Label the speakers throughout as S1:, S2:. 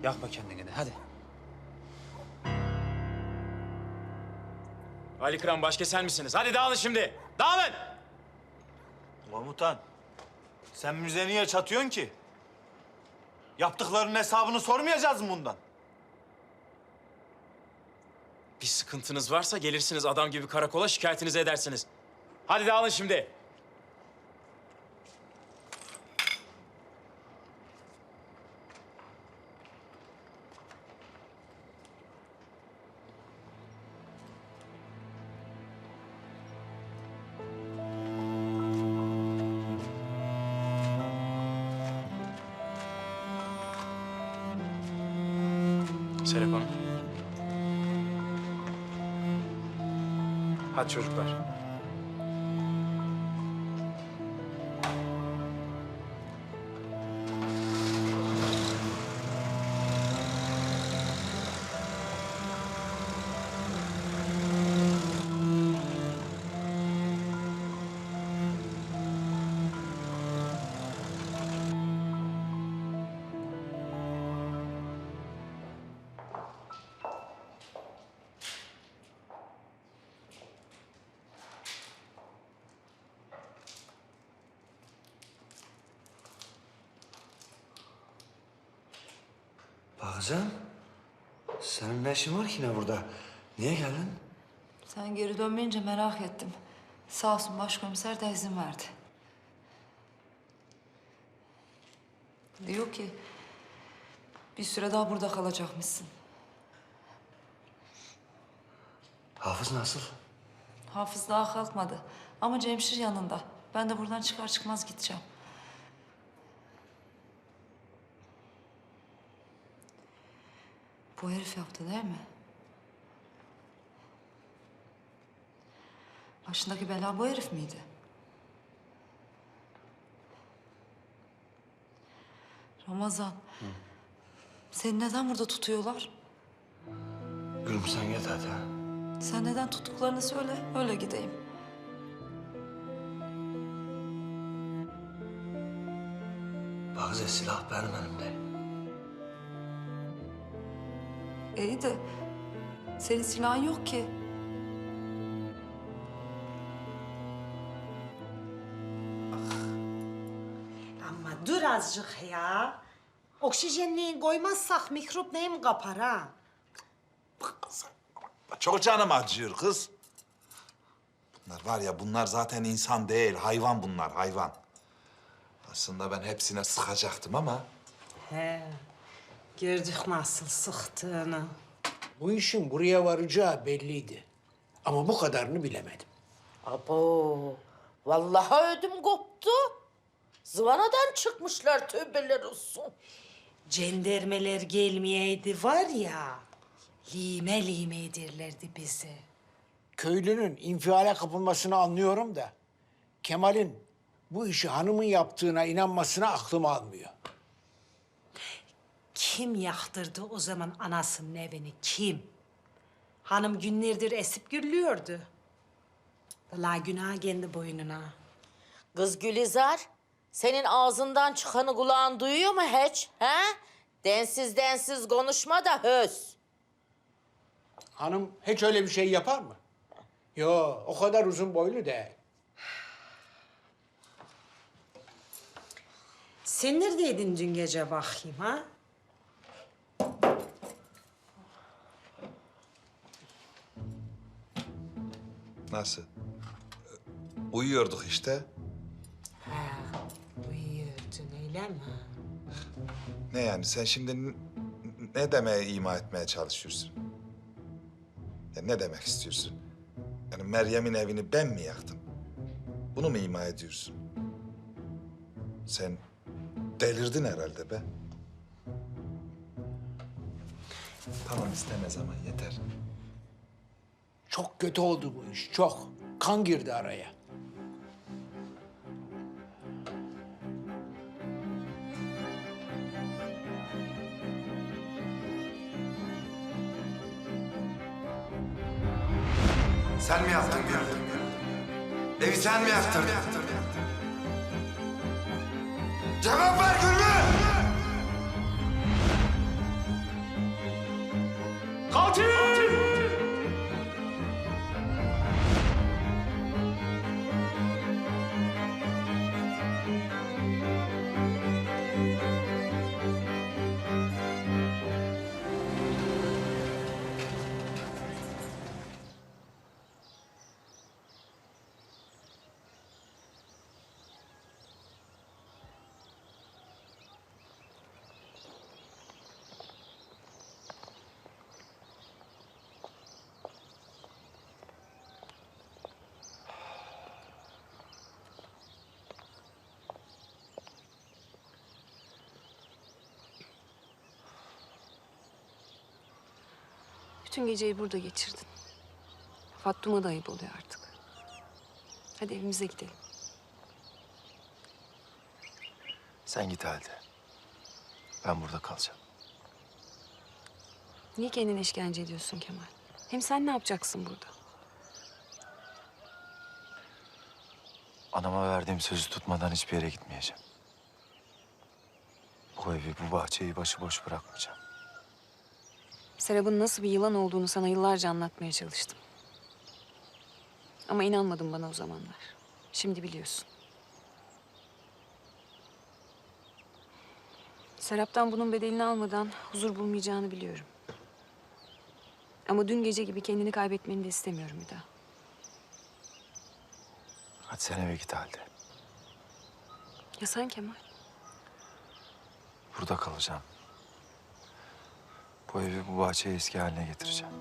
S1: Yakma kendini de hadi.
S2: Ali Kıran başka sen misiniz? Hadi dağılın şimdi. Dağılın.
S3: Komutan, sen müze niye çatıyorsun ki? Yaptıklarının hesabını sormayacağız mı bundan?
S2: Bir sıkıntınız varsa gelirsiniz adam gibi karakola şikayetinizi edersiniz. Hadi dağılın şimdi. Serap Hanım. Hadi çocuklar.
S4: Bakıcan, senin ne işin var ki ne burada? Niye geldin?
S5: Sen geri dönmeyince merak ettim. Sağ olsun başkomiser de izin verdi. Diyor ki bir süre daha burada kalacakmışsın.
S4: Hafız nasıl?
S5: Hafız daha kalkmadı ama Cemşir yanında. Ben de buradan çıkar çıkmaz gideceğim. Bu herif yaptı değil mi? Başındaki bela bu herif miydi? Ramazan. Seni neden burada tutuyorlar?
S4: Gülüm sen git hadi. ha.
S5: Sen neden tuttuklarını söyle, öyle gideyim.
S4: Bakıcan silah benim elimde.
S5: İyi de senin silahın yok ki.
S6: Ama dur azıcık ya. Oksijenliği koymazsak mikrop neyim kapar ha?
S7: Çok canım acıyor kız. Bunlar var ya bunlar zaten insan değil, hayvan bunlar, hayvan. Aslında ben hepsine sıkacaktım ama
S6: He. Gördük nasıl sıktığını.
S8: Bu işin buraya varacağı belliydi. Ama bu kadarını bilemedim.
S9: Abo, vallahi ödüm koptu. Zıvanadan çıkmışlar tövbeler olsun.
S6: Cendermeler gelmeyeydi var ya. Lime lime ederlerdi bizi.
S8: Köylünün infiale kapılmasını anlıyorum da... ...Kemal'in bu işi hanımın yaptığına inanmasına aklım almıyor.
S6: Kim yaktırdı o zaman anasının evini? Kim? Hanım günlerdir esip gürlüyordu. Vallahi günah kendi boynuna.
S9: Kız Gülizar, senin ağzından çıkanı kulağın duyuyor mu hiç? He? Densiz densiz konuşma da höz.
S8: Hanım hiç öyle bir şey yapar mı? Yo, o kadar uzun boylu değil.
S6: Sen neredeydin dün gece bakayım ha?
S7: Nasıl? Uyuyorduk işte.
S6: Ha, uyuyordun öyle mi?
S7: Ne yani sen şimdi ne demeye ima etmeye çalışıyorsun? Ya ne demek istiyorsun? Yani Meryem'in evini ben mi yaktım? Bunu mu ima ediyorsun? Sen delirdin herhalde be. Tamam isteme zaman yeter.
S8: Çok kötü oldu bu iş, çok. Kan girdi araya.
S4: Sen mi yaptın Gül? Evi sen mi yaktın? Cevap ver Güllü!
S1: Bütün geceyi burada geçirdin. Fattum'a da ayıp oluyor artık. Hadi evimize gidelim.
S10: Sen git halde. Ben burada kalacağım.
S1: Niye kendini işkence ediyorsun Kemal? Hem sen ne yapacaksın burada?
S10: Anama verdiğim sözü tutmadan hiçbir yere gitmeyeceğim. Bu evi, bu bahçeyi başıboş bırakmayacağım.
S1: Serap'ın nasıl bir yılan olduğunu sana yıllarca anlatmaya çalıştım. Ama inanmadın bana o zamanlar. Şimdi biliyorsun. Serap'tan bunun bedelini almadan huzur bulmayacağını biliyorum. Ama dün gece gibi kendini kaybetmeni de istemiyorum bir daha.
S10: Hadi sen eve git halde.
S1: Ya sen Kemal?
S10: Burada kalacağım. Bu evi, bu bahçeyi eski haline getireceğim.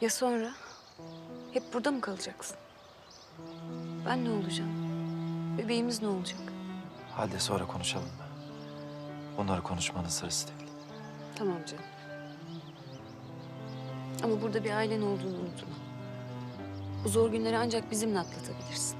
S1: Ya sonra? Hep burada mı kalacaksın? Ben ne olacağım? Bebeğimiz ne olacak?
S10: Halde sonra konuşalım mı? Bunları konuşmanın sırası değil.
S1: Tamam canım. Ama burada bir ailen olduğunu unutma. Bu zor günleri ancak bizimle atlatabilirsin.